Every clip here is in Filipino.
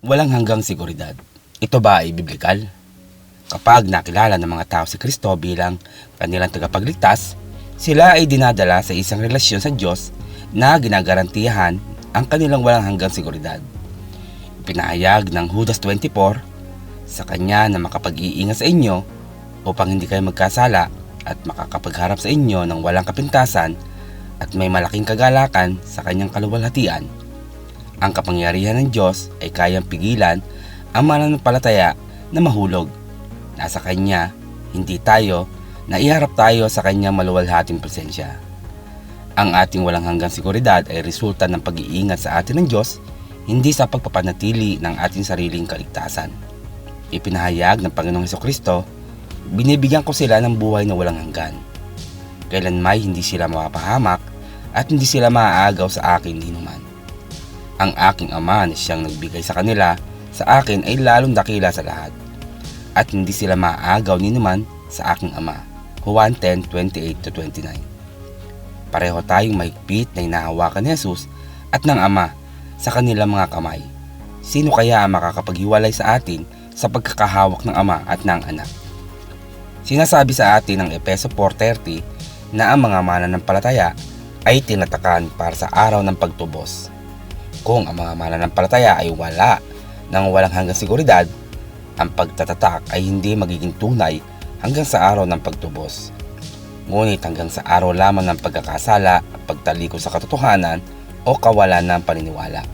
walang hanggang seguridad. Ito ba ay biblikal? Kapag nakilala ng mga tao si Kristo bilang kanilang tagapagligtas, sila ay dinadala sa isang relasyon sa Diyos na ginagarantiyahan ang kanilang walang hanggang seguridad. Ipinahayag ng Judas 24 sa kanya na makapag-iingat sa inyo upang hindi kayo magkasala at makakapagharap sa inyo ng walang kapintasan at may malaking kagalakan sa kanyang kaluwalhatian. Ang kapangyarihan ng Diyos ay kayang pigilan ang mananampalataya na mahulog. Nasa Kanya, hindi tayo, na iharap tayo sa Kanyang maluwalhating presensya. Ang ating walang hanggang seguridad ay resulta ng pag-iingat sa atin ng Diyos, hindi sa pagpapanatili ng ating sariling kaligtasan. Ipinahayag ng Panginoong Heso Kristo, binibigyan ko sila ng buhay na walang hanggan. Kailan may hindi sila mapapahamak at hindi sila maaagaw sa akin ni naman. Ang aking ama na siyang nagbigay sa kanila sa akin ay lalong dakila sa lahat. At hindi sila maaagaw ni naman sa aking ama. Juan 10:28-29. Pareho tayong mahigpit na hinahawakan ni Jesus at ng ama sa kanilang mga kamay. Sino kaya ang makakapaghiwalay sa atin sa pagkakahawak ng ama at ng anak? Sinasabi sa atin ng Epeso 4.30 na ang mga mananampalataya ay tinatakan para sa araw ng pagtubos. Kung ang mga mananampalataya ay wala ng walang hanggang seguridad, ang pagtatatak ay hindi magiging tunay hanggang sa araw ng pagtubos. Ngunit hanggang sa araw lamang ng pagkakasala, pagtaliko sa katotohanan o kawalan ng paniniwala.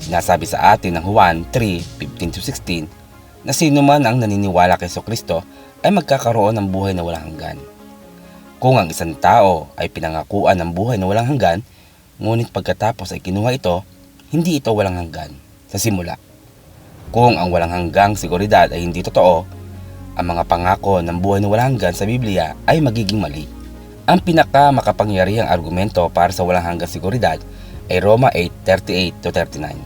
Sinasabi sa atin ng Juan 3:15-16 na sino man ang naniniwala kay Kristo ay magkakaroon ng buhay na walang hanggan. Kung ang isang tao ay pinangakuan ng buhay na walang hanggan, ngunit pagkatapos ay kinuha ito, hindi ito walang hanggan sa simula. Kung ang walang hanggang seguridad ay hindi totoo, ang mga pangako ng buhay na walang hanggan sa Biblia ay magiging mali. Ang pinaka makapangyarihang argumento para sa walang hanggang seguridad ay Roma 8:38-39.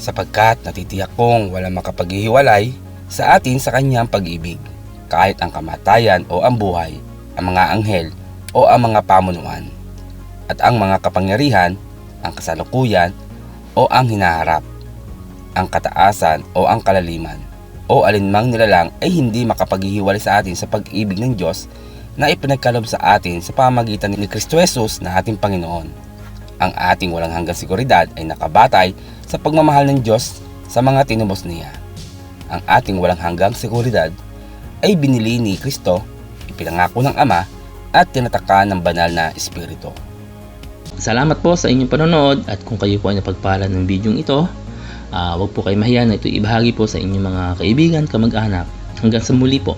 Sapagkat natitiyak kong walang makapaghihiwalay sa atin sa kanyang pag-ibig, kahit ang kamatayan o ang buhay, ang mga anghel o ang mga pamunuan, at ang mga kapangyarihan, ang kasalukuyan o ang hinaharap, ang kataasan o ang kalaliman, o alinmang nilalang ay hindi makapaghihiwalay sa atin sa pag-ibig ng Diyos na ipinagkalob sa atin sa pamagitan ni Kristo Jesus na ating Panginoon. Ang ating walang hanggang seguridad ay nakabatay sa pagmamahal ng Diyos sa mga tinubos niya. Ang ating walang hanggang seguridad ay binili ni Kristo, ipinangako ng Ama at tinatakan ng banal na Espiritu. Salamat po sa inyong panonood at kung kayo po ay napagpala ng bidyong ito, ah, huwag po kayo mahiya na ito ibahagi po sa inyong mga kaibigan, kamag-anak. Hanggang sa muli po.